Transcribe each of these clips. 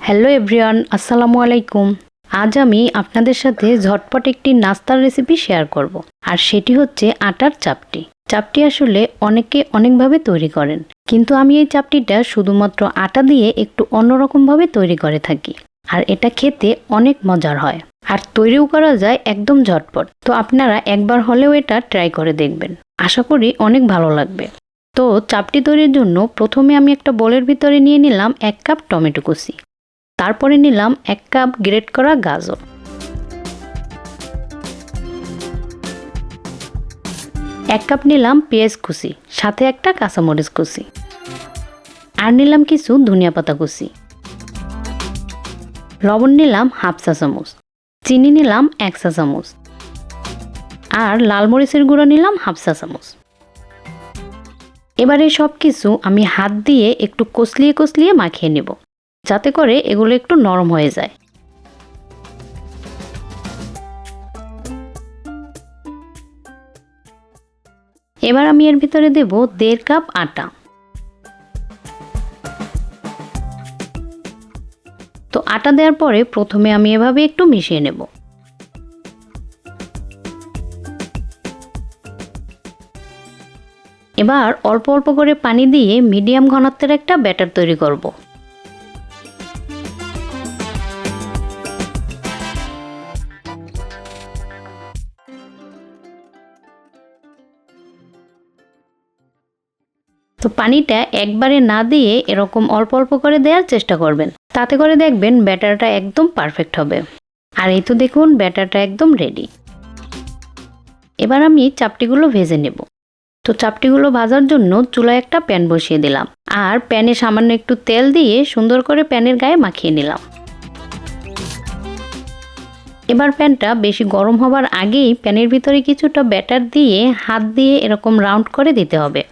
Hello everyone, আসসালামু আলাইকুম। আজ আমি আপনাদের সাথে ঝটপট একটি নাস্তার রেসিপি শেয়ার করব। আর সেটি হচ্ছে আটার চাপটি। চাপটি আসলে অনেকে অনেকভাবে তৈরি করেন, কিন্তু আমি এই চাপটিটা শুধুমাত্র আটা দিয়ে একটু অন্যরকমভাবে তৈরি করে থাকি, আর এটা খেতে অনেক মজার হয়। আর তৈরিও করা যায় একদম ঝটপট, তো আপনারা একবার হলেও এটা ট্রাই করে দেখবেন। আশা করি অনেক ভালো লাগবে। তো চাপটি তৈরির জন্য প্রথমে আমি একটা বোলের ভিতরে নিয়ে নিলাম এক কাপ টমেটো কুচি। তারপরে নিলাম এক কাপ গ্রেট করা গাজর। এক কাপ নিলাম পেঁয়াজ কুচি, সাথে একটা কাঁচামরিচ কুচি। আর নিলাম কিছু ধনিয়া পাতা কুচি। লবণ নিলাম হাফ চা চামচ, চিনি নিলাম এক চা চামচ, আর লাল মরিচের গুঁড়ো নিলাম হাফ চা চামচ। এবারে সব কিছু আমি হাত দিয়ে একটু কষলিয়ে কষলিয়ে মাখিয়ে নেব। যাতে করে এগুলো একটু নরম হয়ে যায়। এবার আমি এর ভিতরে দেব দেড় কাপ আটা। তো আটা দেওয়ার পরে প্রথমে আমি এভাবে একটু মিশিয়ে নেব। এবার অল্প অল্প করে পানি দিয়ে মিডিয়াম ঘনত্বের একটা ব্যাটার তৈরি করব। তো পানিটা একবারে না দিয়ে এরকম অল্প অল্প করে দেওয়ার চেষ্টা করবেন। তাতে করে দেখবেন ব্যাটারটা একদম পারফেক্ট হবে। আর এই তো দেখুন, ব্যাটারটা একদম রেডি। এবার আমি চাপটিগুলো ভেজে নেব। তো চাপটিগুলো ভাজার জন্য চুলায় একটা প্যান বসিয়ে দিলাম। আর প্যানে সামান্য একটু তেল দিয়ে সুন্দর করে প্যানের গায়ে মাখিয়ে নিলাম। এবার প্যানটা বেশি গরম হবার আগেই প্যানের ভিতরে কিছুটা ব্যাটার দিয়ে হাত দিয়ে এরকম রাউন্ড করে দিতে হবে।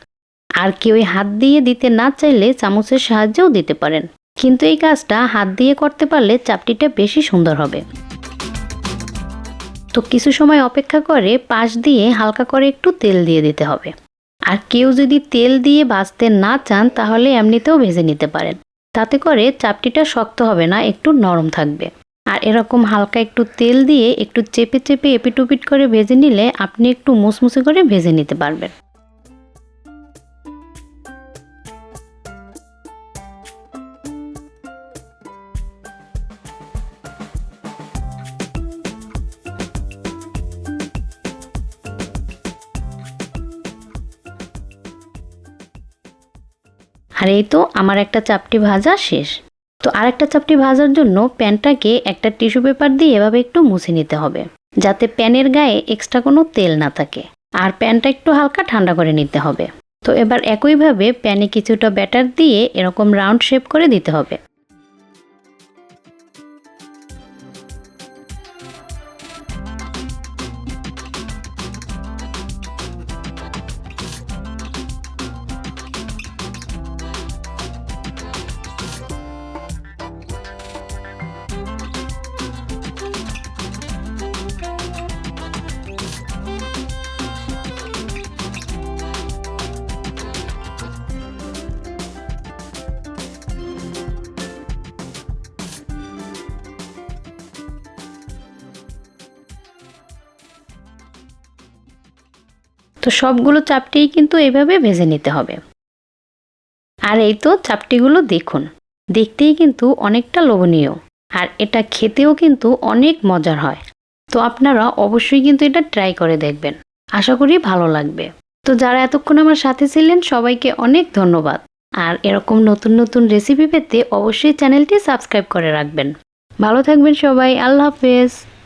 আর কেউ হাত দিয়ে দিতে না চাইলে চামচের সাহায্যেও দিতে পারেন। কিন্তু এই কাজটা হাত দিয়ে করতে পারলে চাপটিটা বেশি সুন্দর হবে। তো কিছু সময় অপেক্ষা করে পাশ দিয়ে হালকা করে একটু তেল দিয়ে দিতে হবে। আর কেউ যদি তেল দিয়ে ভাজতে না চান, তাহলে এমনিতেও ভেজে নিতে পারেন। তাতে করে চাপটিটা শক্ত হবে না, একটু নরম থাকবে। আর এরকম হালকা একটু তেল দিয়ে একটু চেপে চেপে এপিটুপিট করে ভেজে নিলে আপনি একটু মুসমুসে করে ভেজে নিতে পারবেন। আর এই তো আমার একটা চাপটি ভাজা শেষ। তো আরেকটা চাপটি ভাজার জন্য প্যানটাকে একটা টিস্যু পেপার দিয়ে এভাবে একটু মুছে নিতে হবে, যাতে প্যানের গায়ে এক্সট্রা কোনো তেল না থাকে। আর প্যানটা একটু হালকা ঠান্ডা করে নিতে হবে। তো এবার একইভাবে প্যানে কিছুটা ব্যাটার দিয়ে এরকম রাউন্ড শেপ করে দিতে হবে। তো সবগুলো চাপটিই কিন্তু এইভাবে ভেজে নিতে হবে। আর এই তো চাপটিগুলো দেখুন, দেখতেই কিন্তু অনেকটা লোভনীয়, আর এটা খেতেও কিন্তু অনেক মজার হয়। তো আপনারা অবশ্যই কিন্তু এটা ট্রাই করে দেখবেন, আশা করি ভালো লাগবে। তো যারা এতক্ষণ আমার সাথে ছিলেন, সবাইকে অনেক ধন্যবাদ। আর এরকম নতুন নতুন রেসিপি পেতে অবশ্যই চ্যানেলটি সাবস্ক্রাইব করে রাখবেন। ভালো থাকবেন সবাই, আল্লাহ হাফেজ।